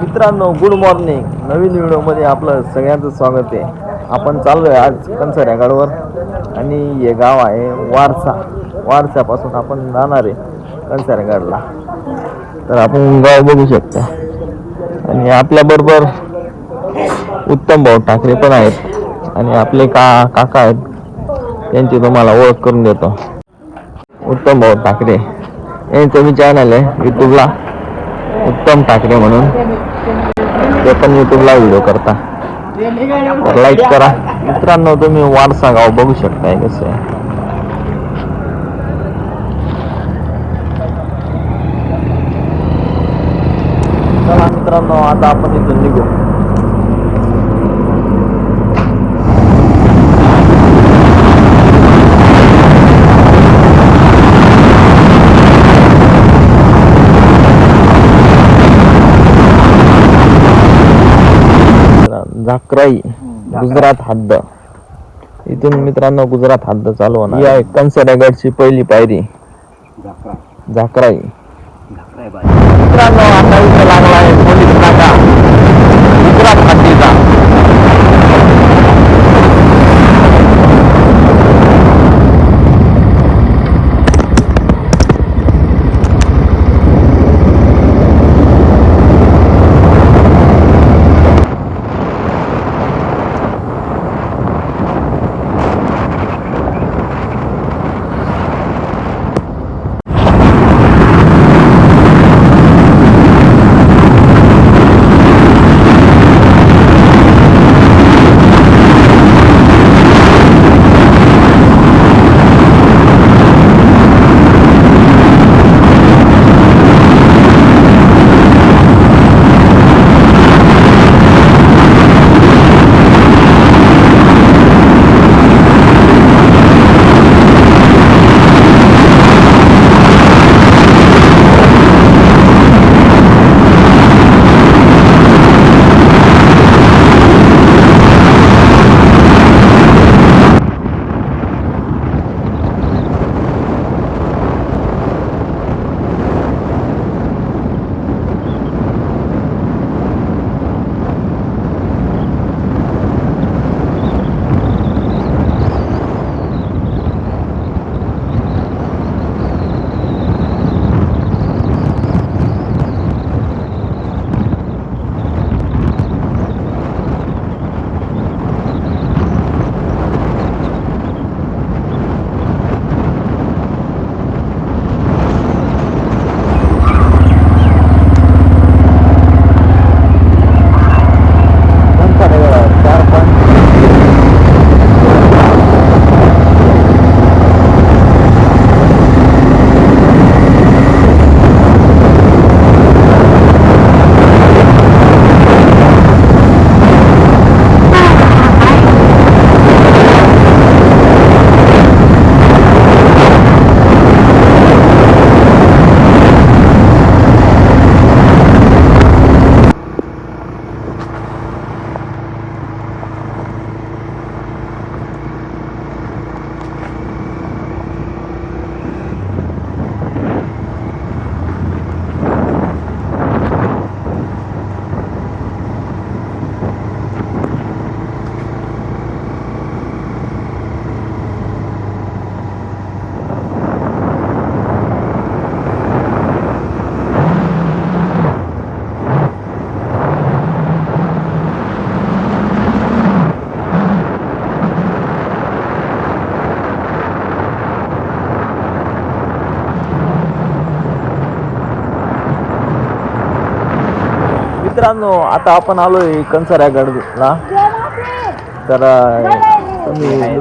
मित्रांनो good morning नवीन व्हिडिओमध्ये आपलं सगळ्यांचं स्वागत आहे. आपण चाललोय आज कंसऱ्या गाडवर आणि हे गाव आहे वारसा. वारसापासून आपण जाणार आहे कंसऱ्या गडला तर आपण गाव बघू शकता. आणि आपल्याबरोबर उत्तम भाऊ ठाकरे पण आहेत. आणि आपले का काका आहेत. त्यांची तुम्हाला ओळख करून देतो. उत्तम भाऊ ठाकरे. यांचं मी चॅनल आहे यूट्यूबला उत्तम ठाकरे म्हणून. ते पण युट्यूबला व्हिडिओ करता. तर लाईक करा. मित्रांनो तुम्ही वारसा गाव बघू शकताय कसं आहे. चला मित्रांनो आता आपण इथून निघू. झाकराई गुजरात हद्द. इथून मित्रांनो गुजरात हद्द चालू होणार. आहे कंसऱ्यागडची पहिली पायरी. झाकराई. मित्रांनो आता इथं लागला आहे पोलीस मित्रांनो आता आपण आलोय कंसऱ्यागडला तर तुम्ही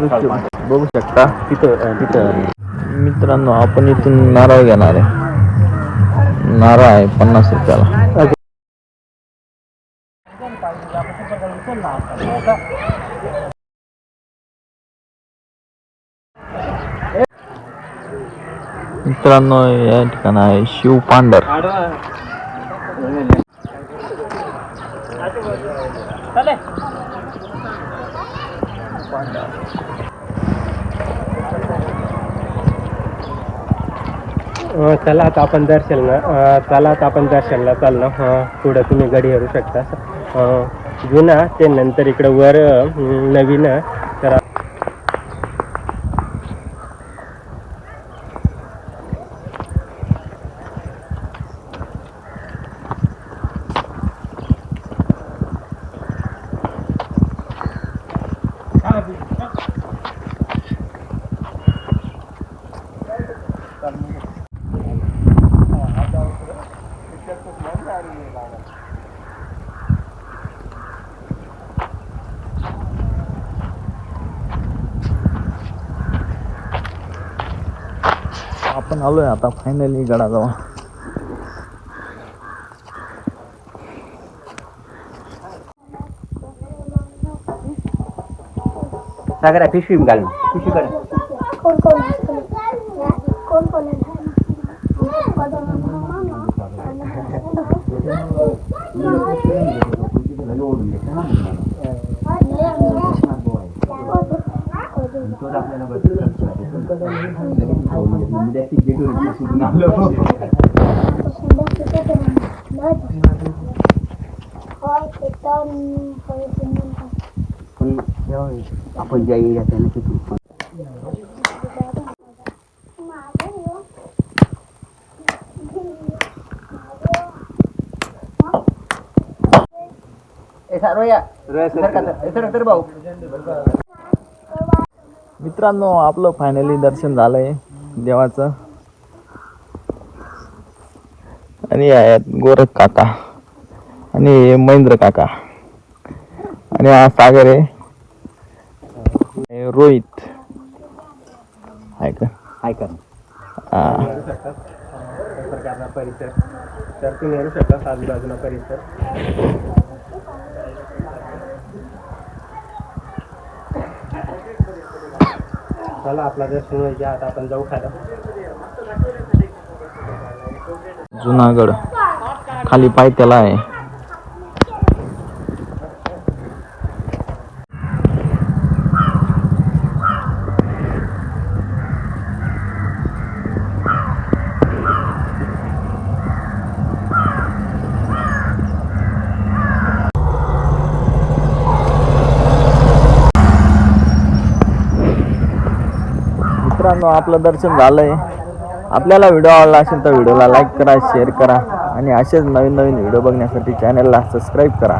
बघू शकता तिथं तिथं. मित्रांनो आपण इथून नारळ घेणार आहे. नारळ आहे पन्नास रुपयाला. मित्रांनो या ठिकाण आहे शिव पांढर. चला आता आपण दर्शनला ना चला आता आपण दर्शनला चाललो. अं, पुढं तुम्ही गडी हरू शकता. जुना ते नंतर इकडं वर नवीन तर आपण आलोय आता फायनली गडाजवळ. सागरा पिशवी घाल पिशवी काढ. कोण कोण कोण कोण पण आपण ज्या एरियात आहे ना तिथून तर भाऊ मित्रांनो आपलं फायनली दर्शन झालंय देवाचं. आणि आहेत गोरख काका आणि हे महेंद्र काका. आणि हा सागर आहे. रोहित. आहे का? परिसर तर तुम्ही हरू शकता आजूबाजूला परिसर. चला आपला दर्शन व्हायचे आता आपण जाऊ खायला. जुनागड खाली पाय त्याला आहे. मित्रांनो आपलं दर्शन झालंय. आपल्याला व्हिडिओ आवडला असेल तर व्हिडिओला लाईक करा शेअर करा. आणि असेच नवीन नवीन व्हिडिओ बघण्यासाठी चॅनलला सबस्क्राईब करा.